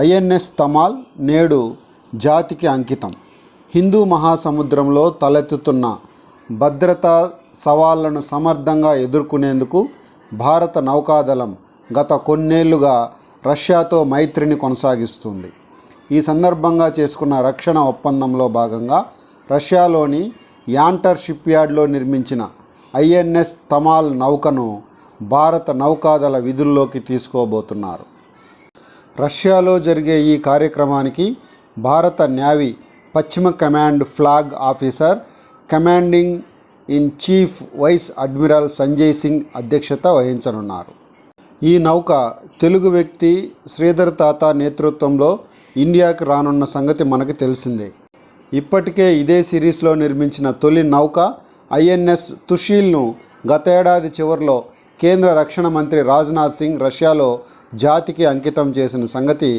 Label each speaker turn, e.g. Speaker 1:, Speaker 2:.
Speaker 1: INS Tamal నేడు జాతికి అంకితం. హిందూ మహాసముద్రంలో తలెత్తుతున్న భద్రతా సవాళ్ళను సమర్థంగా ఎదుర్కొనేందుకు భారత నౌకాదళం గత కొన్నేళ్ళుగా రష్యాతో మైత్రిని కొనసాగిస్తుంది. ఈ సందర్భంగా చేసుకున్న రక్షణ ఒప్పందంలో భాగంగా రష్యాలోని యాంటర్ షిప్యార్డ్లో నిర్మించిన ఐఎన్ఎస్ తమాల్ నౌకను భారత నౌకాదళ విధుల్లోకి తీసుకోబోతున్నారు. రష్యాలో జరిగే ఈ కార్యక్రమానికి భారత న్యావీ పశ్చిమ command flag officer commanding in chief vice admiral Sanjay Singh అధ్యక్షత వహించనున్నారు. ఈ నౌక తెలుగు వ్యక్తి శ్రీధర్ తాత నేతృత్వంలో ఇండియాకి రానున్న సంగతి మనకు తెలిసిందే. ఇప్పటికే ఇదే సిరీస్లో నిర్మించిన తొలి నౌక ఐఎన్ఎస్ తుషీల్ను గతేడాది చివరిలో కేంద్ర రక్షణ మంత్రి రాజ్నాథ్ సింగ్ రష్యాలో జాతికి అంకితం చేసిన సంగతి